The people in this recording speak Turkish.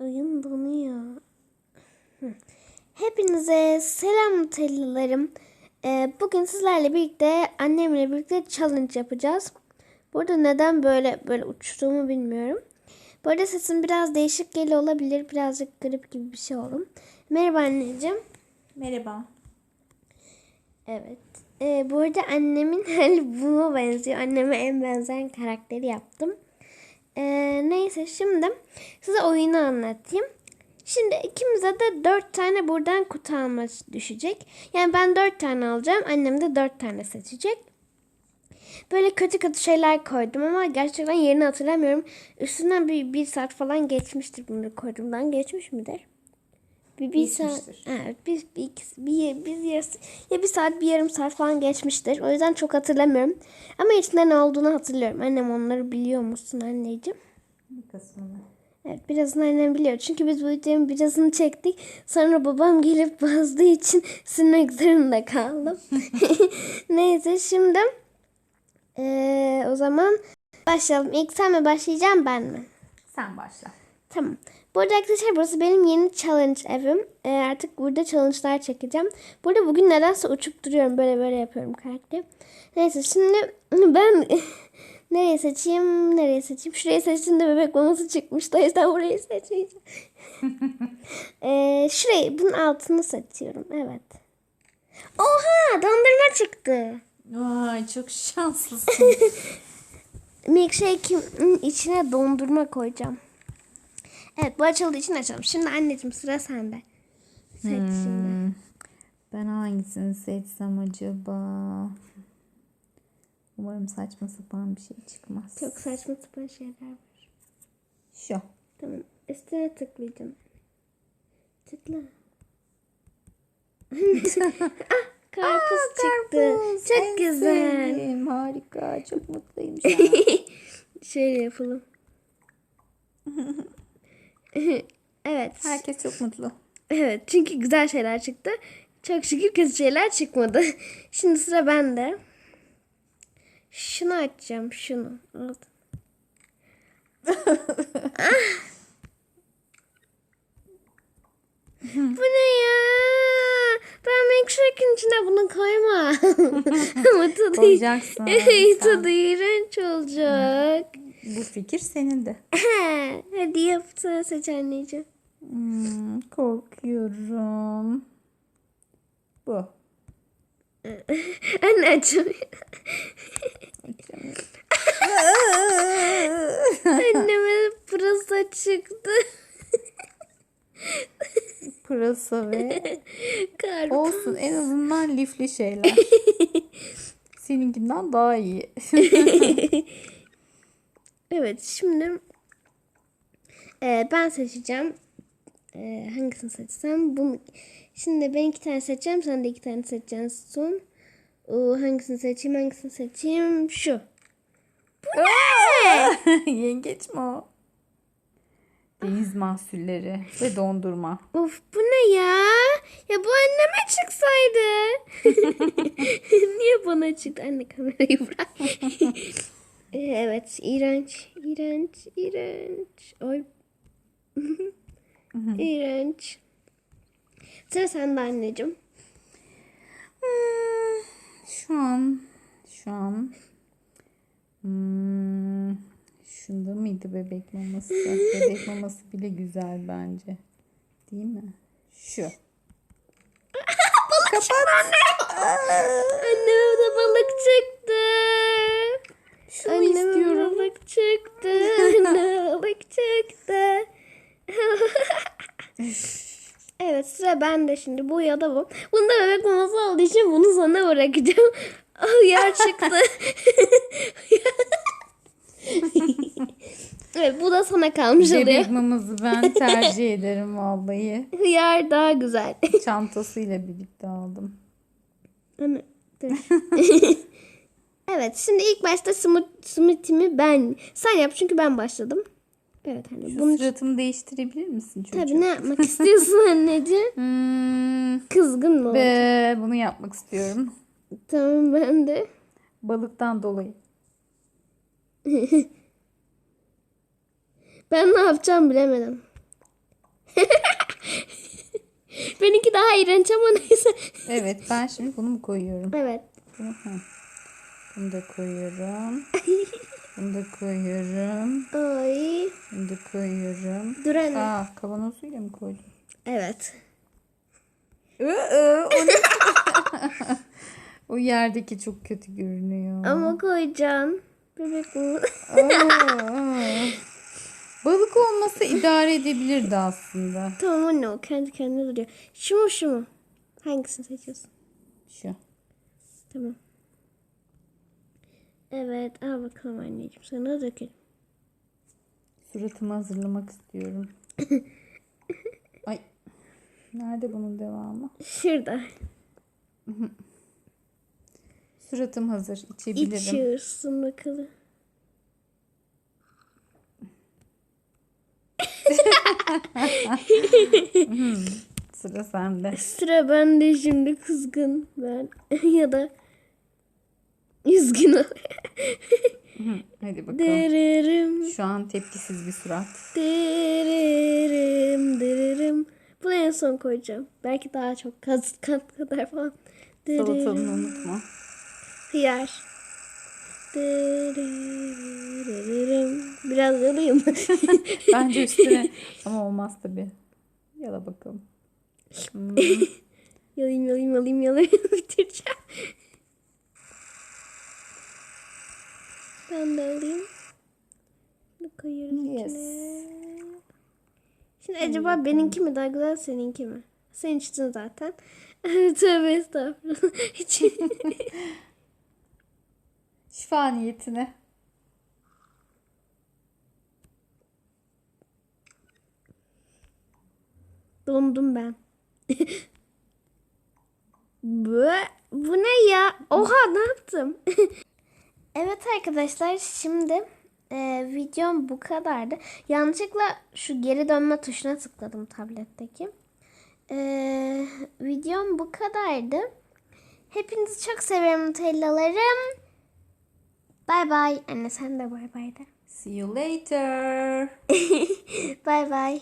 Oyun donuyor. Hepinize selam tellilerim. Ee, bugün sizlerle birlikte annemle birlikte challenge yapacağız. Burada neden böyle böyle uçtuğumu bilmiyorum. Bu arada sesim biraz değişik geliyor olabilir. Birazcık grip gibi bir şey oldum. Merhaba anneciğim. Merhaba. Evet. Ee, bu arada annemin hali buna benziyor. Anneme en benzeyen karakteri yaptım. Ee, neyse şimdi size oyunu anlatayım. Şimdi ikimize de dört tane buradan kutu alma düşecek. Yani ben dört tane alacağım. Annem de dört tane seçecek. Böyle kötü kötü şeyler koydum ama gerçekten yerini hatırlamıyorum. Üstünden bir, bir saat falan geçmiştir bunu koyduğumdan. Geçmiş midir? Bir, bir saat, evet, bir, bir, bir, bir, yarısı- ya bir saat bir yarım saat falan geçmiştir. O yüzden çok hatırlamıyorum. Ama içinde ne olduğunu hatırlıyorum. Annem onları biliyor musun anneciğim? Bir kısmını. Evet birazını annem biliyor. Çünkü biz bu videonun birazını çektik. Sonra babam gelip bazdığı için silmek zorunda kaldım. Neyse şimdi eee, o zaman başlayalım. İlk sen mi başlayacağım ben mi? Sen başla. Tamam. Bu arada arkadaşlar burası benim yeni challenge evim. Ee, artık burada challenge'lar çekeceğim. Burada bugün nedense uçup duruyorum. Böyle böyle yapıyorum karakteri. Neyse şimdi ben nereye seçeyim? Nereye seçeyim? Şurayı seçtim de bebek maması çıkmıştı. O yüzden burayı seçeceğim. ee, şurayı bunun altını seçiyorum. Evet. Oha dondurma çıktı. Vay çok şanslısın. Milkshake'in içine dondurma koyacağım. Evet bu açıldığı için açalım. Şimdi anneciğim sıra sende. Seç şimdi. Hmm, ben hangisini seçsem acaba? Umarım saçma sapan bir şey çıkmaz. Çok saçma sapan şeyler var. Şu. Tamam. Üstüne tıklayacağım. Tıkla. ah, karpuz çıktı. Çok En güzel. sevdiğim, Harika. Çok mutluyum şu an. Şöyle yapalım. evet. Herkes çok mutlu. Evet çünkü güzel şeyler çıktı. Çok şükür kötü şeyler çıkmadı. Şimdi sıra bende. Şunu açacağım şunu. Ah! Bu ne ya? Ben milkshake'in içine bunu koyma. Ama tadı, Koyacaksın. Evet, tadı iğrenç olacak. Bu fikir senin de. Hadi yap sıra seç anneciğim. Hmm, korkuyorum. Bu. Anne. Anneme pırasa çıktı. Pırasa ve Karpuz. olsun en azından lifli şeyler. Seninkinden daha iyi. Evet şimdi e, ben seçeceğim. E, hangisini seçsem? Bunu. Şimdi ben iki tane seçeceğim. Sen de iki tane seçeceksin hangisini seçeyim? Hangisini seçeyim? Şu. Yengeç mi o? Deniz mahsulleri ve dondurma. Of bu ne ya? Ya bu anneme çıksaydı. Niye bana çıktı? Anne kamerayı bırak. Ee, evet iğrenç. iğrenç, iğrenç. Oy. iğrenç. Sıra sende anneciğim. Hmm, şu an şu an hmm, şunda mıydı bebek maması? bebek maması bile güzel bence. Değil mi? Şu. Kapat. Anneme de balık çıktı. Şunu Anneme istiyorum. balık çıktı. Anneme balık çıktı. evet sıra bende şimdi. Bu ya da bu. Bunda bebek maması olduğu için bunu sana bırakacağım. Oh yer çıktı. evet bu da sana kalmış oluyor. Bebek maması ben tercih ederim vallahi. Hıyar daha güzel. Çantasıyla birlikte aldım. Dur. evet şimdi ilk başta smooth- smoothie'mi ben sen yap çünkü ben başladım. Evet hani Şu bunu suratımı değiştirebilir misin çocuğum? tabii ne yapmak istiyorsun anneciğim? Hmm, Kızgın mı? ve bunu yapmak istiyorum. Tamam ben de. Balıktan dolayı. Ben ne yapacağım bilemedim. Benimki daha iğrenç ama neyse. Evet ben şimdi bunu mu koyuyorum? Evet. Bunu. Bunu da koyuyorum. Da koyuyorum. Ay. Da koyuyorum. Dur anne. Aa kavanozuyla mı koydum? Evet. Iı, o, ne? o yerdeki çok kötü görünüyor. Ama koyacağım. Bebek. Aa. Balık olmasa idare edebilirdi aslında. tamam anne o kendi kendine duruyor. Şu mu şu mu? Hangisini seçiyorsun? Şu. Tamam. Evet al bakalım anneciğim sana dökelim. Suratımı hazırlamak istiyorum. Ay. Nerede bunun devamı? Şurada. Suratım hazır. İçebilirim. İçiyorsun bakalım. Sıra sende. Sıra bende şimdi kızgın ben ya da üzgün ol. Hadi bakalım. Dırırım, Şu an tepkisiz bir surat. dırırım, dırırım. Bunu en son koyacağım. Belki daha çok kat, kat kadar falan. Salatalını Dırırım, unutma. hıyar. Dırırım. Biraz yalayayım. Bence üstüne ama olmaz tabi. Yala bakalım. Hmm, yalayayım, yalayayım, yalayayım, yalayayım. Bitireceğim. Ben de alayım. Bunu koyuyoruz Yes. içine. Şimdi acaba benimki mi daha güzel seninki mi? Sen içtin zaten. Tövbe estağfurullah. Hiç. Şifa niyetine. Dondum ben. bu, bu ne ya? Oha ne yaptım? Evet arkadaşlar şimdi e, videom bu kadardı. Yanlışlıkla şu geri dönme tuşuna tıkladım tabletteki. E, videom bu kadardı. Hepinizi çok seviyorum Nutellalarım. Bay bay. Anne sen de bay bay de. See you later. Bay bay.